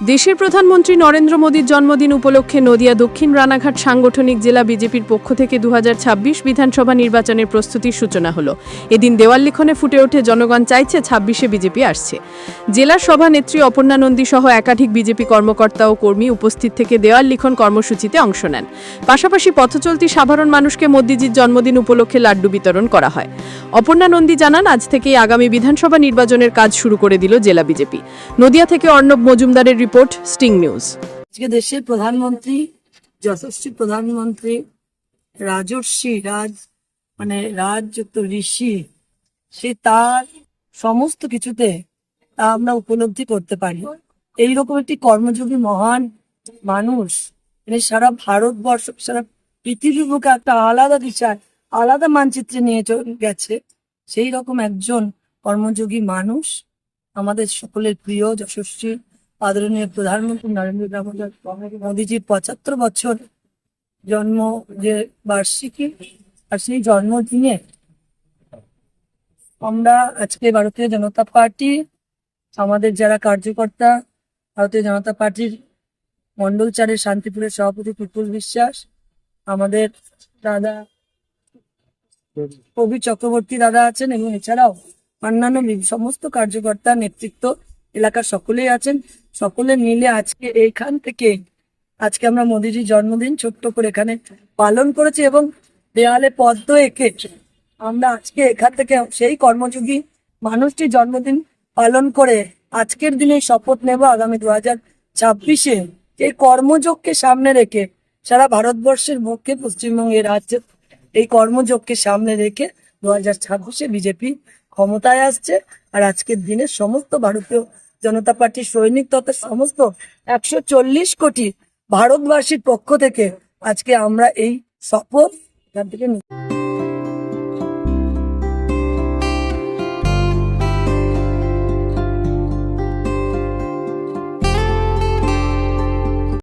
দেশের প্রধানমন্ত্রী নরেন্দ্র মোদীর জন্মদিন উপলক্ষে নদিয়া দক্ষিণ রানাঘাট সাংগঠনিক জেলা বিজেপির পক্ষ থেকে দুহাজার ছাব্বিশ বিধানসভা নির্বাচনের প্রস্তুতির সূচনা হলো। এদিন দেওয়াল লিখনে ফুটে ওঠে, জনগণ চাইছে ছাব্বিশে বিজেপি আসছে। জেলার সভানেত্রী অপর্ণা নন্দী সহ একাধিক বিজেপি কর্মকর্তা ও কর্মী উপস্থিত থেকে দেওয়াল লিখন কর্মসূচিতে অংশ নেন। পাশাপাশি পথচলতি সাধারণ মানুষকে মোদিজির জন্মদিন উপলক্ষে লাড্ডু বিতরণ করা হয়। অপর্ণা নন্দী জানান, আজ থেকেই আগামী বিধানসভা নির্বাচনের কাজ শুরু করে দিল জেলা বিজেপি। নদিয়া থেকে অর্ণব মজুমদারের রিপোর্ট, স্টিং নিউজ। আজকে দেশের প্রধানমন্ত্রী, যশস্বী প্রধানমন্ত্রী রাজর্ষি রাজ মানে রাজযুক্ত ঋষি, সে তার সমস্ত কিছুতে তা আমরা উপলব্ধি করতে পারি। এইরকম একটি কর্মযোগী মহান মানুষ মানে সারা ভারতবর্ষ, সারা পৃথিবীর বুকে একটা আলাদা দিশায়, আলাদা মানচিত্রে নিয়ে গেছে। সেই রকম একজন কর্মযোগী মানুষ আমাদের সকলের প্রিয় যশস্বী আদরণীয় প্রধানমন্ত্রী নরেন্দ্র দামোদর মোদীজির পঁচাত্তর বছর জন্ম যে বার্ষিকী আর সেই জন্মদিনে আমরা আজকে ভারতীয় জনতা পার্টি, আমাদের যারা কার্যকর্তা, ভারতীয় জনতা পার্টির মন্ডল চারের শান্তিপুরের সভাপতি পিপুল বিশ্বাস, আমাদের দাদা কবি চক্রবর্তী দাদা আছেন এবং এছাড়াও অন্যান্য সমস্ত কার্যকর্তা নেতৃত্ব এলাকার সকলেই আছেন। সকলে মিলে আজকে এইখান থেকে, আজকে আমরা মোদিজির জন্মদিন ছোট্ট করে এখানে পালন করেছি এবং দেয়ালে পদ্ম এঁকে আমরা আজকে এখান থেকে সেই কর্মযোগী মানুষটির জন্মদিন পালন করে আজকের দিনে শপথ নেব আগামী দু হাজার ছাব্বিশে। এই কর্মযোগকে সামনে রেখে সারা ভারতবর্ষের মুখে পশ্চিমবঙ্গের রাজ্যে এই কর্মযোগকে সামনে রেখে দু হাজার ছাব্বিশে বিজেপি ক্ষমতায় আসছে, আর আজকের দিনে সমস্ত ভারতীয় জনতা পার্টির সৈনিক তথা সমস্ত একশো চল্লিশ কোটি ভারতবাসীর পক্ষ থেকে আজকে আমরা এই শপথ এখান থেকে।